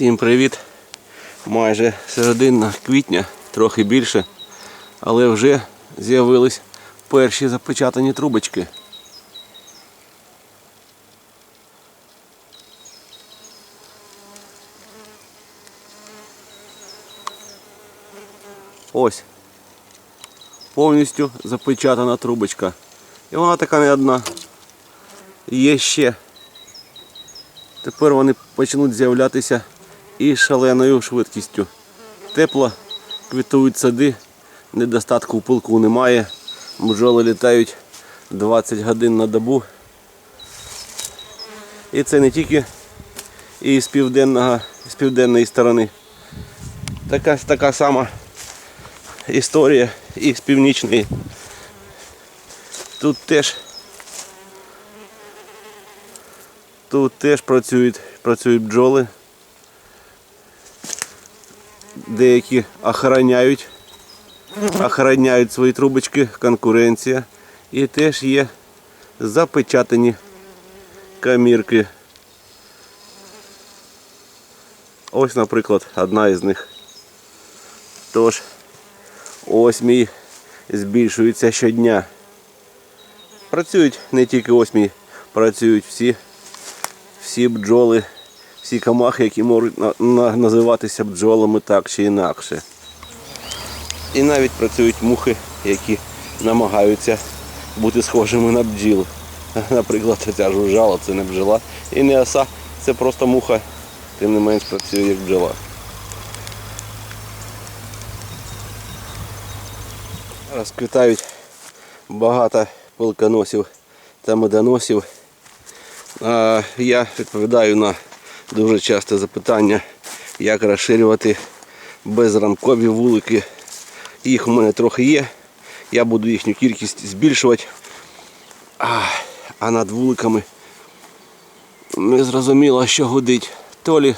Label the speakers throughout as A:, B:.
A: Всім привіт! Майже середина квітня, трохи більше, але вже з'явились перші запечатані трубочки. Ось. Повністю запечатана трубочка. І вона така не одна. Є ще. Тепер вони почнуть з'являтися і шаленою швидкістю. Тепло, квітують сади, недостатку в пилку немає. Бджоли літають 20 годин на добу. І це не тільки і з південного, з південної сторони. Така, така сама історія і з північної. Тут теж Тут теж працюють, працюють бджоли. Деякі охороняють, охороняють свої трубочки, конкуренція. І теж є запечатані камірки. Ось, наприклад, одна із них. Тож, ось мій збільшується щодня. Працюють не тільки осьмій, працюють всі всі бджоли, всі камахи, які можуть на- на- називатися бджолами так чи інакше. І навіть працюють мухи, які намагаються бути схожими на бджіл. Наприклад, ця жужжала це не бджола. І не оса, це просто муха, тим не менш працює як бджола. Розквітають багато пилконосів та медоносів. Я відповідаю на дуже часте запитання, як розширювати безрамкові вулики. Їх у мене трохи є. Я буду їхню кількість збільшувати. А, а над вуликами не зрозуміло, що гудить. То лі,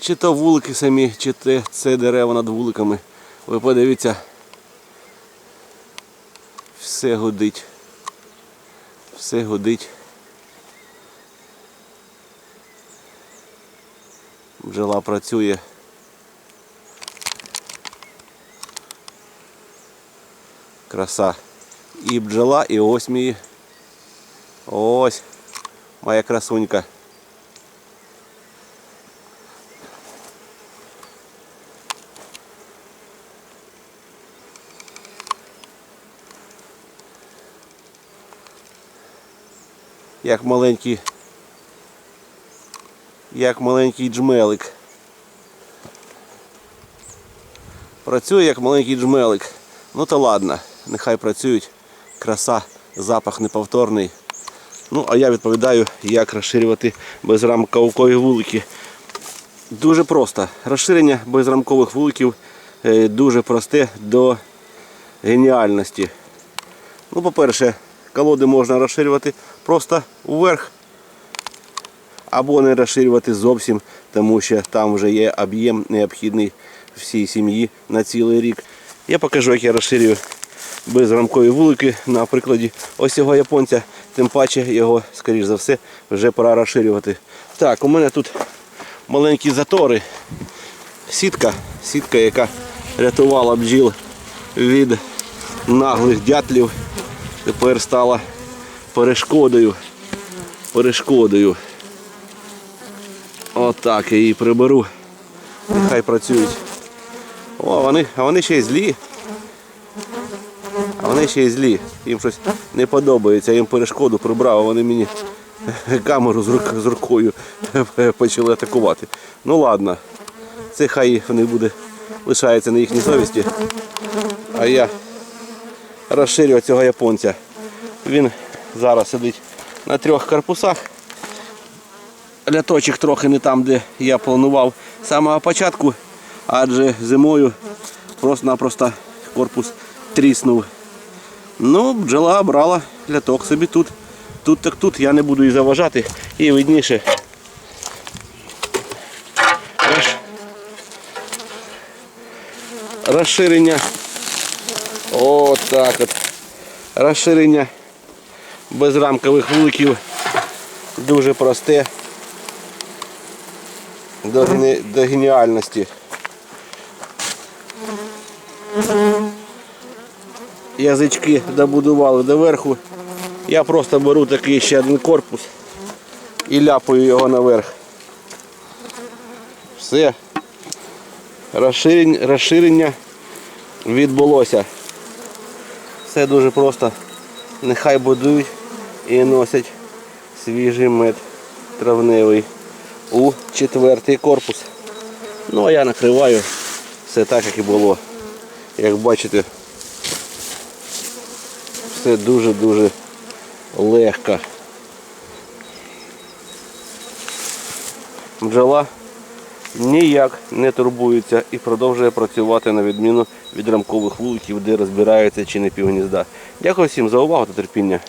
A: чи то вулики самі, чи те, це дерева над вуликами. Ви подивіться. Все гудить. Все гудить. Бджола працює. Краса. І бджола, і ось мій. Ось моя красунька. Як маленький як маленький джмелик. Працює як маленький джмелик. Ну то ладно, нехай працюють. Краса, запах неповторний. Ну, а я відповідаю, як розширювати безрамкові вулики. Дуже просто. Розширення безрамкових вуликів е, дуже просте до геніальності. Ну, по-перше, колоди можна розширювати просто вверх або не розширювати зовсім, тому що там вже є об'єм необхідний всій сім'ї на цілий рік. Я покажу, як я розширюю безрамкові вулики на прикладі ось цього японця, тим паче його, скоріш за все, вже пора розширювати. Так, у мене тут маленькі затори. Сітка, сітка, яка рятувала бджіл від наглих дятлів, тепер стала перешкодою. Перешкодою. Отак я її приберу. Нехай працюють. О, вони, а вони ще й злі. А вони ще й злі. Їм щось не подобається, їм перешкоду прибрав, а вони мені камеру з, рук, з рукою почали атакувати. Ну ладно, це хай вони буде, лишається на їхній совісті. А я розширюю цього японця. Він зараз сидить на трьох корпусах ляточок трохи не там, де я планував з самого початку, адже зимою просто-напросто корпус тріснув. Ну, бджола брала ляток собі тут. Тут так тут, я не буду її заважати і видніше. Роз- Розширення. Отак от. Розширення безрамкових вуликів дуже просте. До, до геніальності. Язички добудували доверху. Я просто беру такий ще один корпус і ляпаю його наверх. Все. Розширення, розширення відбулося. Все дуже просто. Нехай будують і носять свіжий мед травневий у четвертий корпус. Ну а я накриваю все так, як і було. Як бачите, все дуже-дуже легко. Бджола ніяк не турбується і продовжує працювати на відміну від рамкових вуликів, де розбирається чи не півгнізда. Дякую всім за увагу та терпіння.